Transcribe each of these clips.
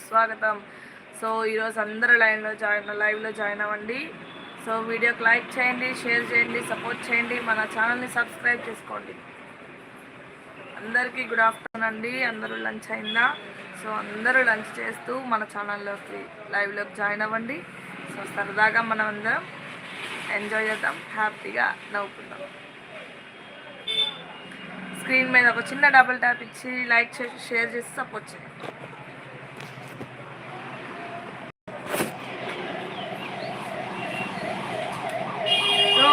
సుస్వాగతం సో ఈరోజు అందరూ లైన్లో జాయిన్ లైవ్లో జాయిన్ అవ్వండి. సో వీడియోకి లైక్ చేయండి షేర్ చేయండి సపోర్ట్ చేయండి మన ఛానల్ని సబ్స్క్రైబ్ చేసుకోండి. అందరికీ గుడ్ ఆఫ్టర్నూన్ అండి. అందరూ లంచ్ అయిందా? సో అందరూ లంచ్ చేస్తూ మన ఛానల్లోకి లైవ్లోకి జాయిన్ అవ్వండి. సో సరదాగా మనం అందరం ఎంజాయ్ చేద్దాం హ్యాపీగా నవ్వుకుందాం. స్క్రీన్ మీద ఒక చిన్న డబుల్ ట్యాప్ ఇచ్చి లైక్ చేసి షేర్ చేసి సపోర్ట్ చేయండి so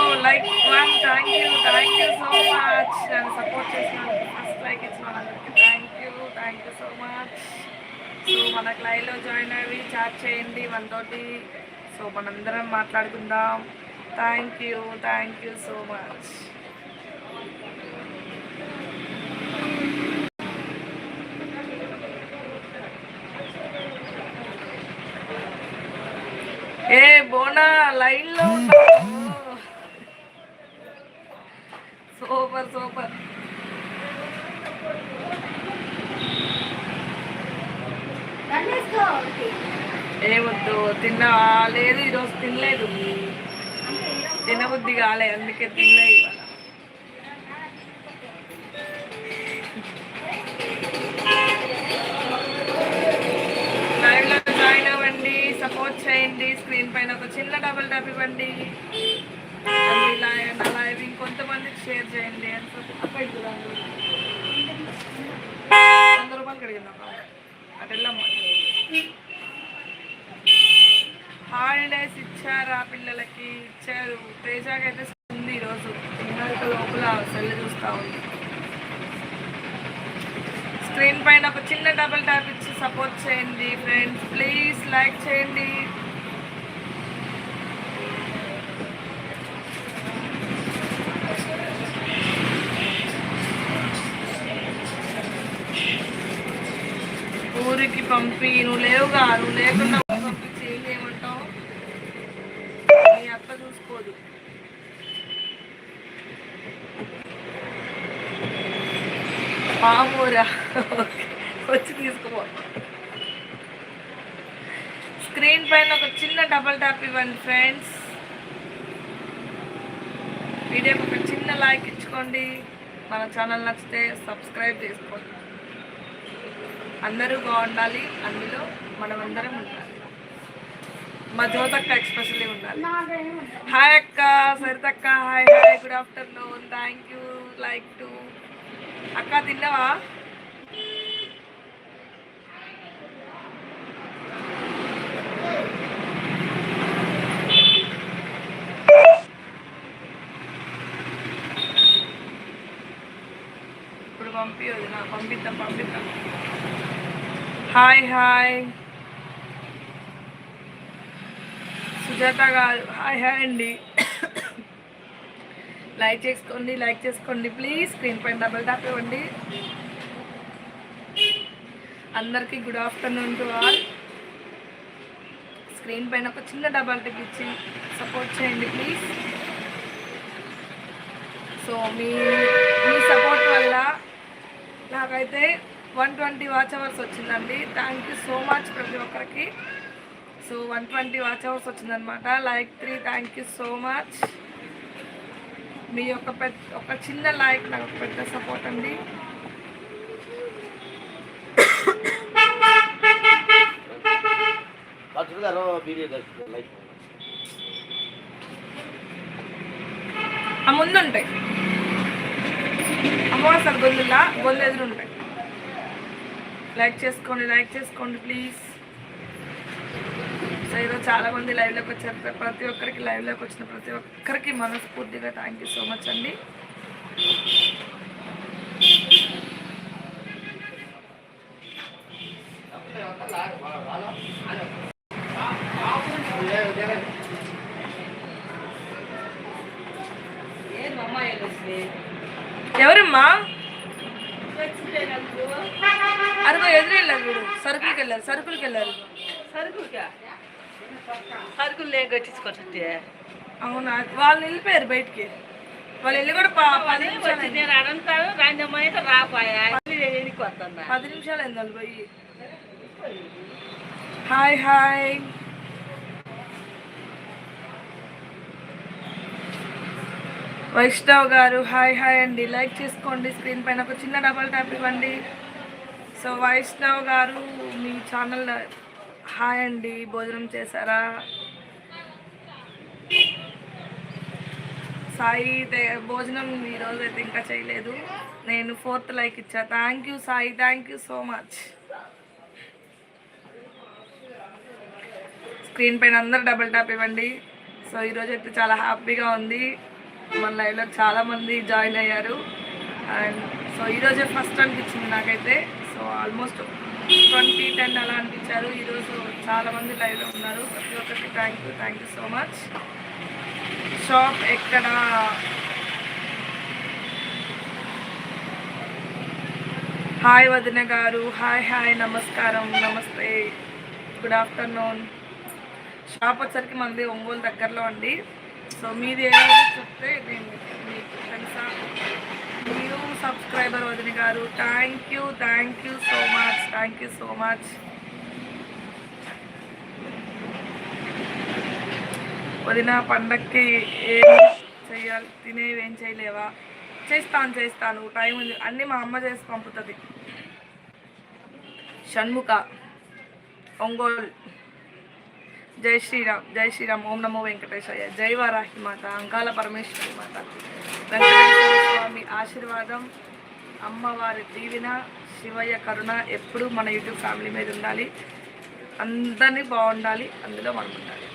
like one thank you thank you so much నన్ను సపోర్ట్ చేసినందుకు ఫస్ట్ లైక్ ఇచ్చిన వాళ్ళందరికీ thank you thank you so much so మనకు లైవ్లో జాయిన్ అయ్యి చాట్ చేయండి మనతోటి సో మనందరం మాట్లాడుకుందాం. Thank you thank you so much ఏ బోనా లైన్లో ఉన్నావు సూపర్ సూపర్. ఏమొద్దు తిన్నా లేదు ఈరోజు తినలేదు. తినబుద్ధి కాలే అందుకే తినలే ఇవాళ. లైవ్లో జాయిన్ అవ్వండి సపోర్ట్ చేయండి స్క్రీన్ పైన ఒక చిన్న డబుల్ ట్యాప్ ఇవ్వండి. కొంతమందికి షేర్ చేయండి అని చెప్పి అక్కడ చూడండి వంద రూపాయలు కడిగిందా అటు వెళ్ళమ్మా. హాలిడేస్ ఇచ్చారు ఆ పిల్లలకి ఇచ్చారు. తేజాకి అయితే ఉంది ఈరోజు. ఇంకా లోపల సెల్ చూస్తూ ఉంది. స్క్రీన్ పైన ఒక చిన్న డబుల్ ట్యాప్ ఇచ్చి సపోర్ట్ చేయండి ఫ్రెండ్స్ ప్లీజ్ లైక్ చేయండి. పంపి నువ్వు లేవుగా నువ్వు లేకుండా పంపించి ఏం చేయమంటావు మీ అక్క చూసుకోదు. మామూరా వచ్చి తీసుకోపో. స్క్రీన్ పైన ఒక చిన్న డబల్ ట్యాప్ ఇవ్వండి ఫ్రెండ్స్ వీడియోకి ఒక చిన్న లైక్ ఇచ్చుకోండి. మన ఛానల్ నచ్చితే సబ్స్క్రైబ్ చేసుకోండి. అందరూ బాగుండాలి. అందులో మనమందరం ఉండాలి. మా జ్యోతక్క ఎక్స్పెషల్లీ ఉండాలి. హాయ్ అక్క సరితక్క hi hi good afternoon thank you like to అక్క తిన్నావా? ఇప్పుడు పంపి వదిన పంపిద్దాం పంపిద్దాం. హాయ్ హాయ్ సుజాత గారు హాయ్ హాయ్ అండి లైక్ చేసుకోండి లైక్ చేసుకోండి ప్లీజ్ స్క్రీన్ పైన డబుల్ ట్యాప్ ఇవ్వండి. అందరికీ good afternoon to all screen పైన ఒక చిన్న డబల్ టిక్ ఇచ్చి సపోర్ట్ చేయండి ప్లీజ్ సో మీ మీ సపోర్ట్ వల్ల నాకైతే వన్ ట్వంటీ వాచ్ అవర్స్ వచ్చిందండి. థ్యాంక్ యూ సో మచ్ ప్రతి ఒక్కరికి. So one twenty watch hours వచ్చిందనమాట like three thank you so much మీ యొక్క పెద్ద ఒక చిన్న లైక్ నాకు పెద్ద సపోర్ట్ అండి. పట్టుకున్నారో వీడియో కలిసి లైక్ ఆ ముందు ఉంటాయి అమ్మవారి గొల్లులా గొల్లు ఎదురు ఉంటాయి లైక్ చేసుకోండి లైక్ చేసుకోండి ప్లీజ్. సో ఈరోజు చాలా మంది లైవ్లోకి వచ్చారు. ప్రతి ఒక్కరికి లైవ్లోకి వచ్చిన ప్రతి ఒక్కరికి మనస్ఫూర్తిగా థ్యాంక్ యూ సో మచ్ అండి. ఎవరమ్మా? సరుకులకి వెళ్ళారు సరుకులకి? వెళ్ళారు సరుకులు కట్టించుకొస్తే అవునా? వాళ్ళు వెళ్ళిపోయారు బయటికి. వాళ్ళు వెళ్ళి కూడా పది నిమిషాలు. నేను అడంతాను రంజమ్మ అయితే రాపాయా నేను పది నిమిషాలు అయింది వాళ్ళు పోయి. Hi hi. వైష్ణవ్ గారు హాయ్ హాయ్ అండి. లైక్ చేసుకోండి స్క్రీన్ పైన ఒక చిన్న డబల్ ట్యాప్ ఇవ్వండి. సో వైష్ణవ్ గారు మీ ఛానల్ హాయ్ అండి భోజనం చేశారా? సాయి భోజనం ఈరోజు అయితే ఇంకా చేయలేదు. నేను ఫోర్త్ లైక్ ఇచ్చా. Thank you Sai thank you so much screen పైన అందరు డబుల్ ట్యాప్ ఇవ్వండి. సో ఈరోజు అయితే చాలా హ్యాపీగా ఉంది. మన లైవ్లో చాలామంది జాయిన్ అయ్యారు. అండ్ సో ఈరోజే ఫస్ట్ అనిపించింది నాకైతే. సో ఆల్మోస్ట్ ట్వంటీ టెన్ అలా అనిపించారు. ఈరోజు చాలామంది లైవ్లో ఉన్నారు. ప్రతి ఒక్కరికి thank you thank you so much shop ఎక్కడ? హాయ్ వదిన గారు. హాయ్ హాయ్ నమస్కారం. నమస్తే. గుడ్ ఆఫ్టర్నూన్ షాప్ వచ్చరికి మనది ఒంగోలు దగ్గరలో అండి. సో మీది ఏమైనా చెప్తే నేను మీకు తెలుసా? మీరు సబ్స్క్రైబర్ వదిన గారు thank you thank you so much thank you so much వదిన పండక్కి ఏం చేయాలి? తినేవి ఏం చేయలేవా? చేస్తాను చేస్తాను. టైం ఉంది. అన్నీ మా అమ్మ చేసి పంపుతుంది. షణ్ముఖ ఒంగోలు. జై శ్రీరామ్ జై శ్రీరామ్ ఓం నమో వెంకటేశయ్య జై వారాహి మాత అంకాల పరమేశ్వరి మాత. వెంకటేశ్వర స్వామి ఆశీర్వాదం అమ్మవారి దీవెన శివయ్య కరుణ ఎప్పుడూ మన యూట్యూబ్ ఫ్యామిలీ మీద ఉండాలి. అందరినీ బాగుండాలి అందులో మనం ఉండాలి.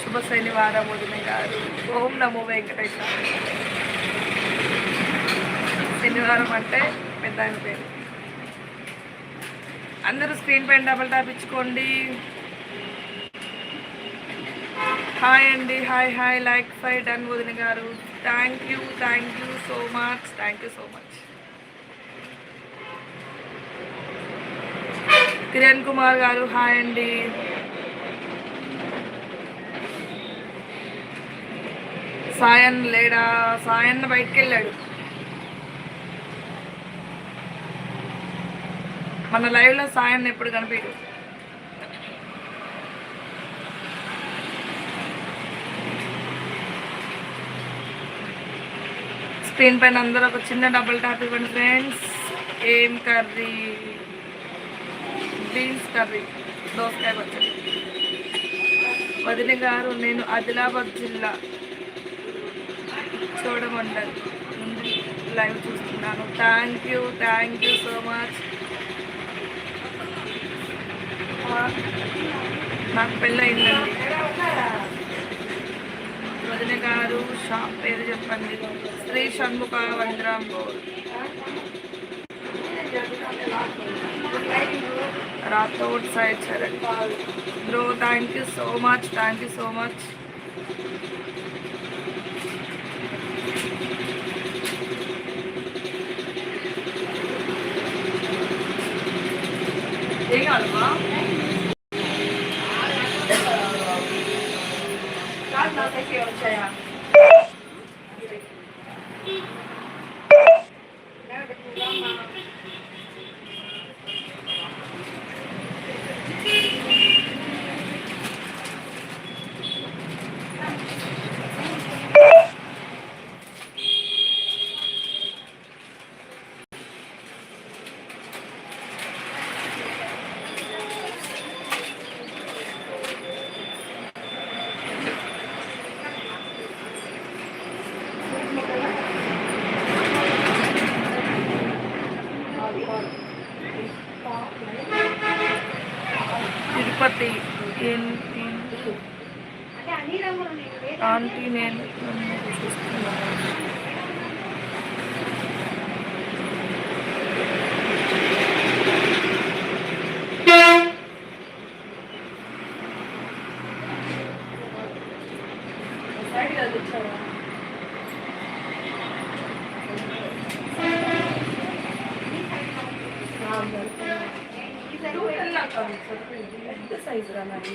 శుభ శనివారం వదిన గారు ఓం నమో వెంకటేశ్వర శనివారం అంటే పెద్ద పేరు. అందరూ స్క్రీన్ పైన డబల్ ట్యాప్ ఇచ్చుకోండి. హాయ్ అండి హాయ్ హాయ్ లైక్ ఫై డన్ వదిన గారు thank you thank you so much thank you so much Kiran Kumar గారు హాయ్ అండి సాయన్ లేడా సాయన్న బయటికి వెళ్ళాడు మన లైవ్లో సాయన్ ఎప్పుడు కనిపించదు? స్క్రీన్ పైన అందరూ ఒక చిన్న డబుల్ టాప్ ఇవ్వండి ఫ్రెండ్స్ ఏం కర్రీ? Beans curry. దోసకాయ పచ్చడి. వదిన గారు నేను ఆదిలాబాద్ జిల్లా చూడమండల్ ఉంది లైవ్ చూస్తున్నాను. Thank you thank you so much నాకు పెళ్ళయిందండి. వదిన గారు షాప్ పేరు చెప్పండి. Shri Shanmukha వంద్రాం Rathod side Charan bro thank you so much thank you so much ఏం కావాలమ్మా కాదు నా దగ్గర వచ్చాయా తిరుపతి ఏంటి ఆంటీ నేను నన్ను చూస్తున్నాను పెద్ద సైజు రా మరి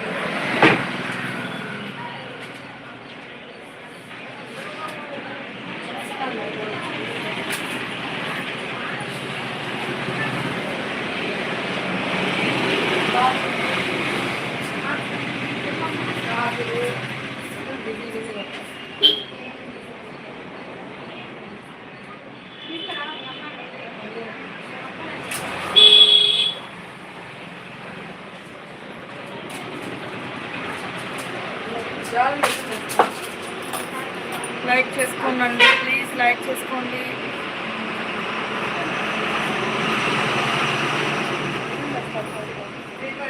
చేసుకోండి ప్లీజ్ లైక్ చేసుకోండి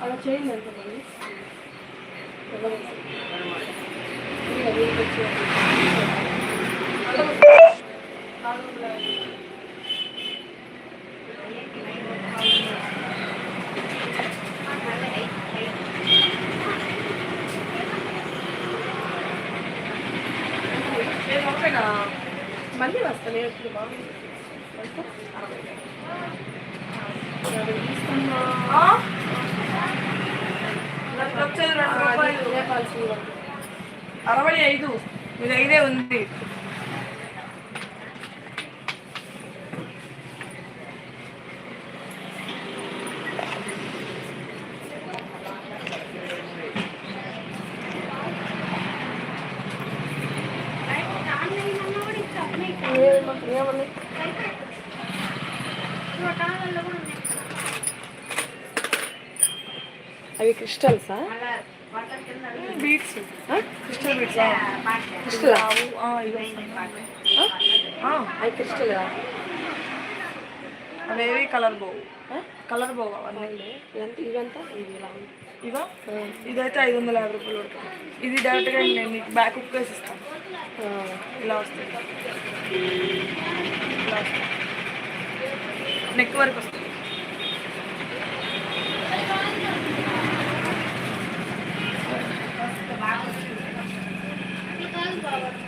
అలా చేయండి ఎంత మరి మళ్ళీ వస్తాను నేను ఇప్పుడు బాగుంది నాకు వచ్చేది రెండు రూపాయలు అరవై ఐదు. ఇది ఐదే ఉంది. అవేవి కలర్ పోవు కలర్ పోవు అవన్నీ? ఇవంతా? ఇది ఇలా ఇవా? ఇదైతే ఐదు వందల యాభై రూపాయలు పడుతుంది. ఇది డైరెక్ట్గా నేను మీకు బ్యాక్ హుక్ వేసి ఇస్తాను. ఇలా వస్తుంది. ఇలా వస్తుంది. నెక్ వరకు వస్తుంది.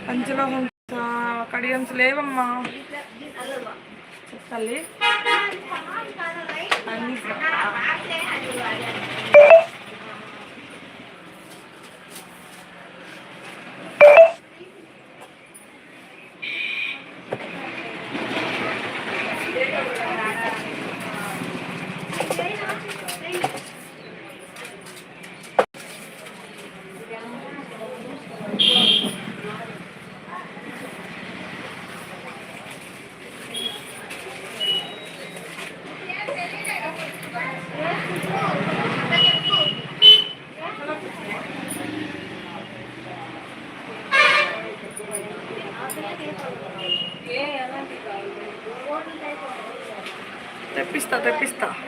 పంచలోహం కడియన్స్ లేవమ్మా. తల్లి. అన్ని pista.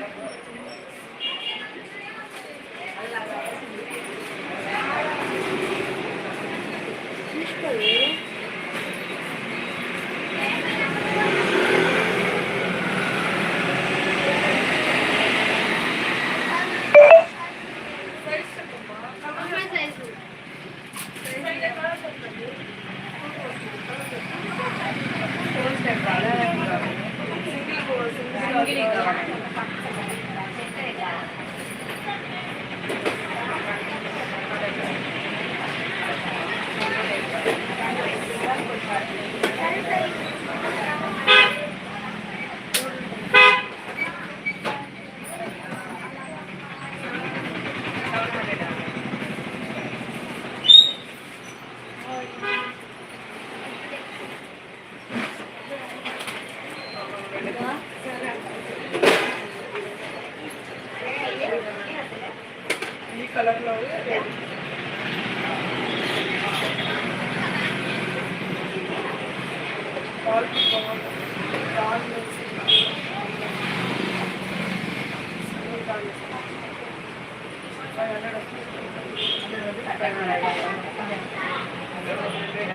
कलर लाओगे रेड और भी बहुत दाल में five hundred five hundred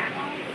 back.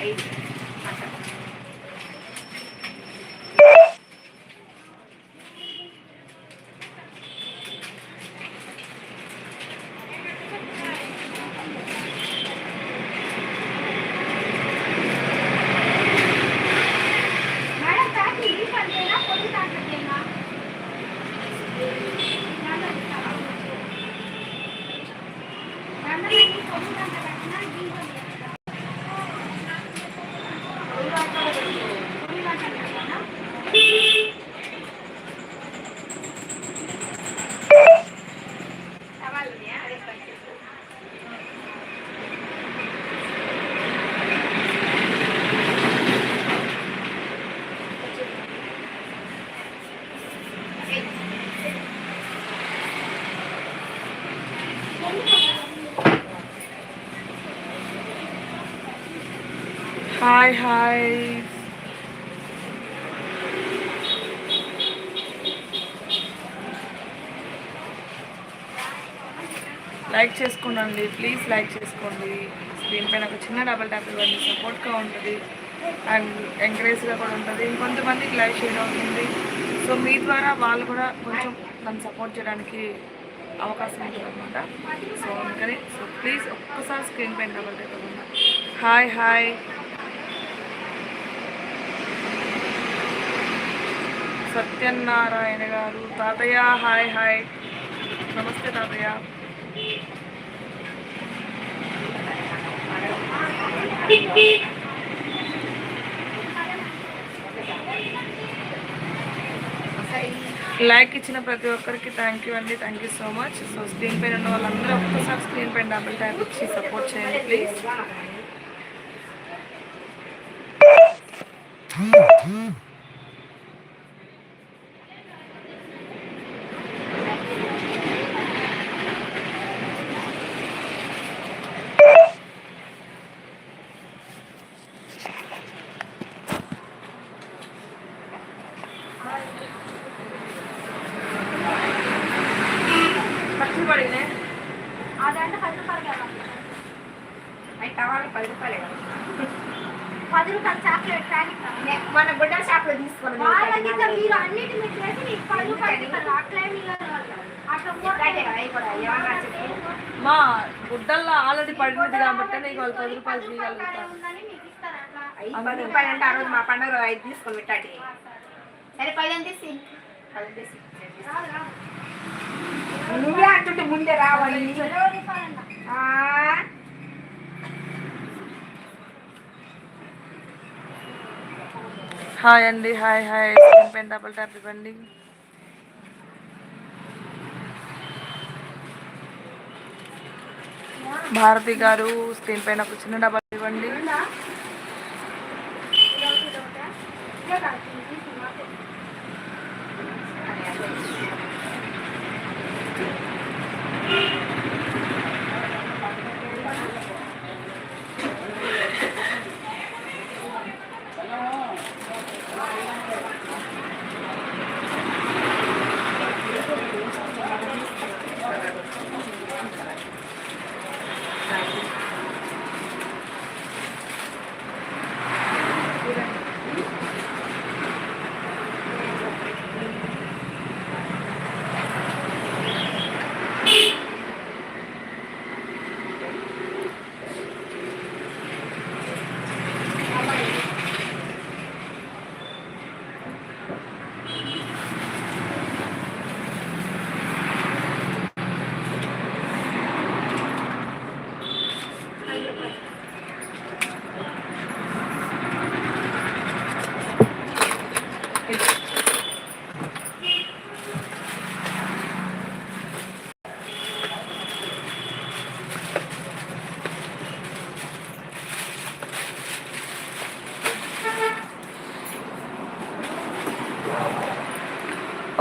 এই హాయ్ హాయ్ లైక్ చేసుకోండి ప్లీజ్ లైక్ చేసుకోండి. స్క్రీన్ పైన ఒక చిన్న డబల్ ట్యాప్ ఇవ్వండి సపోర్ట్గా ఉంటుంది. అండ్ ఎంకరేజ్గా కూడా ఉంటుంది. ఇంకొంతమందికి లైక్ షేర్ అవుతుంది. సో మీ ద్వారా వాళ్ళు కూడా కొంచెం నన్ను సపోర్ట్ చేయడానికి అవకాశం ఉంటుందన్నమాట. సో అందుకని సో ప్లీజ్ ఒక్కసారి స్క్రీన్ పైన డబల్ ట్యాప్ ఇవ్వండి. హాయ్ హాయ్ సత్యనారాయణ గారు తాతయ్య హాయ్ హాయ్ నమస్తే తాతయ్య లైక్ ఇచ్చిన ప్రతి ఒక్కరికి థ్యాంక్ యూ అండి thank you so much so screen పైన ఉన్న వాళ్ళందరూ ఒక్కసారి స్క్రీన్ పైన డబుల్ ట్యాప్ ఇచ్చి సపోర్ట్ చేయండి ప్లీజ్ పది రూపాయలు కదా? అవి కావాలి పది రూపాయలే కదా. పది రూపాయలు చాక్లెట్ ప్యాకెట్ మన తీసుకున్నాం వాళ్ళకి ఇట్లా మీరు అన్నిటి మీరు చేసి మీకు పది రూపాయలు మా గుడ్డల్లో ఆల్రెడీ పడినది కాబట్టి నీకు వాళ్ళు రూపాయలు పది రూపాయలు అంటే ఆ రోజు మా పండుగ ఐదు తీసుకొని పెట్టాటి నువ్వే అంటుంటే ముందే రావాలి. హాయ్ అండి హాయ్ హాయ్. స్క్రీన్ పెన్ డబుల్ ట్యాప్ ఇవ్వండి. భారతి గారు స్క్రీన్ పైన ఒక చిన్న డబ్బా ఇవ్వండి.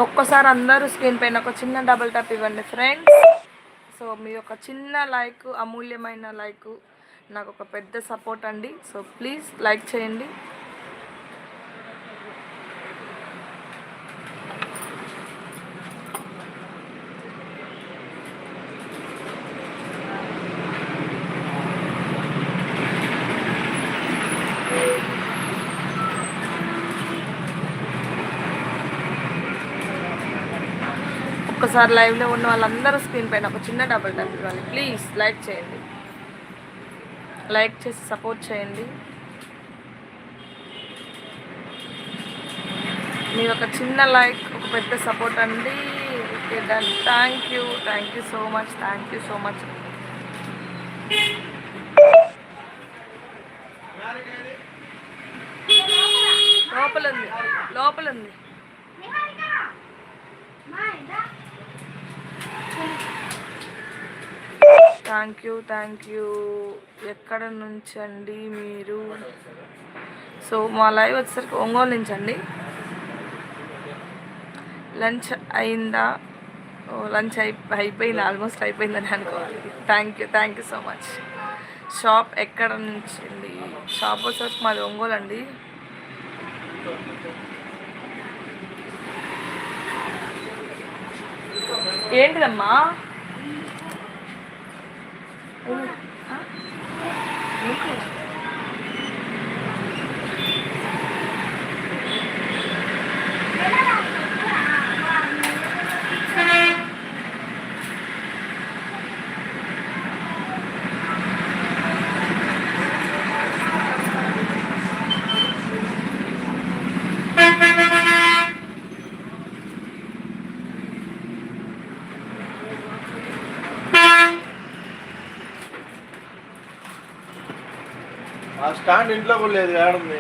ఒక్కసారి అందరూ స్క్రీన్ పైన ఒక చిన్న డబుల్ ట్యాప్ ఇవ్వండి ఫ్రెండ్స్ సో మీ యొక్క చిన్న లైక్ అమూల్యమైన లైక్ నాకు ఒక పెద్ద సపోర్ట్ అండి. సో ప్లీజ్ లైక్ చేయండి. సార్ లైవ్లో ఉన్న వాళ్ళందరూ స్క్రీన్ పైన ఒక చిన్న డబుల్ టైప్ ఇవ్వాలి. ప్లీజ్ లైక్ చేయండి. లైక్ చేసి సపోర్ట్ చేయండి. మీ ఒక చిన్న లైక్ ఒక పెద్ద సపోర్ట్ అండి. Okay done. Thank you. Thank you so much. Thank you so much. లోపల ఉంది. లోపల ఉంది. Thank you thank you. ఎక్కడ నుంచి అండి మీరు? సో మా లైవ్ వచ్చేసరికి ఒంగోలు నుంచి అండి లంచ్ అయిందా? లంచ్ అయి అయిపోయింది ఆల్మోస్ట్ అయిపోయిందని అనుకోవాలి. Thank you thank you so much. Shop ఎక్కడ నుంచి అండి షాప్ వచ్చేసరికి మాది ఒంగోలు అండి. ఏంటిదమ్మా ఆ స్టాండ్ ఇంట్లో కూడా లేదు ఏడుంది.